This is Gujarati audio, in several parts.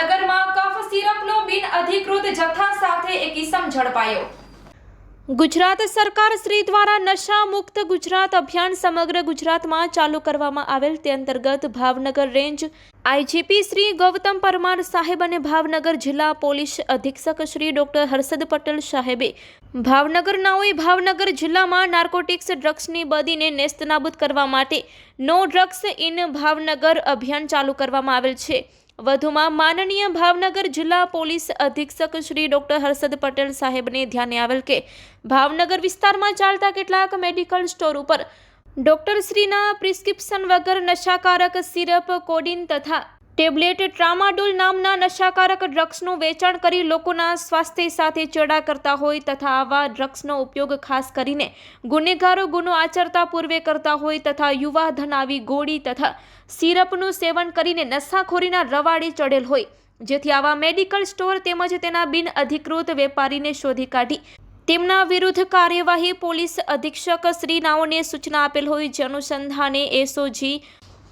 જામનગરમાં કફ સિરપનો બિન અધિકૃત જથ્થા સાથે એક ઇસમ ઝડપાયો. ગુજરાત સરકાર શ્રી દ્વારા નશા મુક્ત ગુજરાત અભિયાન સમગ્ર ગુજરાતમાં ચાલુ કરવામાં આવેલ તે અંતર્ગત ભાવનગર રેન્જ આઈજીપી શ્રી ગૌતમ પરમાર સાહેબ અને ભાવનગર જિલ્લા પોલીસ અધિક્ષક શ્રી ડોક્ટર હર્ષદ પટેલ સાહેબે ભાવનગરનાઓએ ભાવનગર જિલ્લામાં નાર્કોટિક્સ ડ્રગ્સની બદીને નેસ્તનાબૂદ કરવા માટે નો ડ્રગ્સ ઇન ભાવનગર અભિયાન ચાલુ કરવામાં આવેલ છે. વધુમાં માનનીય ભાવનગર જિલ્લા પોલીસ અધિક્ષક શ્રી ડોક્ટર હર્ષદ પટેલ સાહેબને ધ્યાને આવેલ કે ભાવનગર વિસ્તારમાં ચાલતા કેટલાક મેડિકલ સ્ટોર ઉપર ડોક્ટરશ્રીના પ્રિસ્ક્રિપ્શન વગર નશાકારક સિરપ, કોડિન તથા ટેબ્લેટ ટ્રામાડોલ નામના નશાકારક ડ્રગ્સનું વેચાણ કરી લોકોના સ્વાસ્થ્ય સાથે ચેડા કરતા હોય તથા આવા ડ્રગ્સનો ઉપયોગ ખાસ કરીને ગુનેગારો ગુનો આચરતા પૂર્વે કરતા હોય તથા યુવા ધન આવી ગોળી તથા સિરપનું સેવન કરીને નશાખોરીના રવાડે ચડેલ હોય. જેથી આવા મેડિકલ સ્ટોર તેમજ તેના બિન અધિકૃત વેપારીને શોધી કાઢી. તેમના વિરુદ્ધ કાર્યવાહી પોલીસ અધિક્ષક શ્રી નાઓને સૂચના આપેલ હોય, જે અનુસંધાને SOG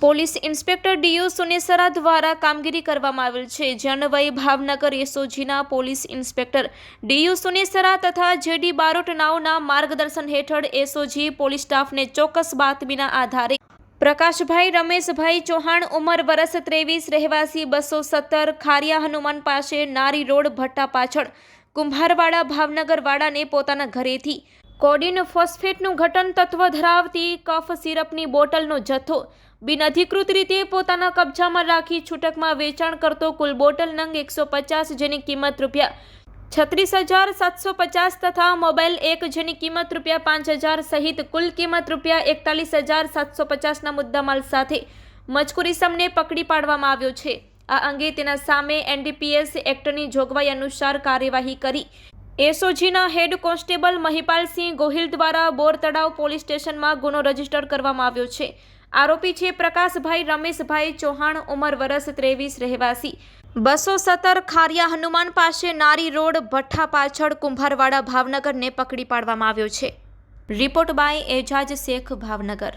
police inspector DU Sunesara દ્વારા કામગીરી કરવામાં આવેલ છે. જનવય ભાવનગર એસઓજીના પોલીસ ઇન્સ્પેક્ટર ડીયુ સુનેસરા તથા જેડી બારોટ નાઓના માર્ગદર્શન હેઠળ એસઓજી પોલીસ સ્ટાફને ચોક્કસ બાતમીના આધારે પ્રકાશભાઈ, રમેશભાઈ ચૌહાણ ઉંમર વરસ ત્રેવીસ, રહેવાસી બસો સત્તર, ખારિયા હનુમાન પાસે નારી રોડ ભટ્ટા પાછળ. કુંભારવાડા ભાવનગર વાડાને પોતાના ઘરેથી કોડિન ફોસ્ફેટનું ઘટન તત્વ ધરાવતી કફ સિરપની બોટલનો જથ્થો બિનઅધિકૃત રીતે પોતાના કબજામાં રાખી છૂટકમાં વેચાણ કરતો કુલ બોટલ નંગ એકસો પચાસ જેની કિંમત રૂપિયા છત્રીસ હજાર સાતસો પચાસ તથા મોબાઈલ એક જેની કિંમત રૂપિયા પાંચ હજાર સહિત કુલ કિંમત રૂપિયા એકતાલીસ હજાર સાતસો પચાસના મુદ્દામાલ સાથે મજકૂરીસમને પકડી પાડવામાં આવ્યો છે. આ અંગે તેના સામે એનડીપીએસ એક્ટની જોગવાઈ અનુસાર કાર્યવાહી કરી એસઓજીના હેડ કોન્સ્ટેબલ મહિપાલસિંહ ગોહિલ દ્વારા બોર તળાવ પોલીસ સ્ટેશનમાં ગુનો રજિસ્ટર કરવામાં આવ્યો છે. આરોપી છે પ્રકાશભાઈ રમેશભાઈ ચૌહાણ, ઉંમર વરસ ત્રેવીસ, રહેવાસી. બસો સત્તર ખારિયા હનુમાન પાસે નારી રોડ ભઠ્ઠા પાછળ કુંભારવાડા ભાવનગરને પકડી પાડવામાં આવ્યો છે. Report by Ejaz Shaikh Bhavnagar.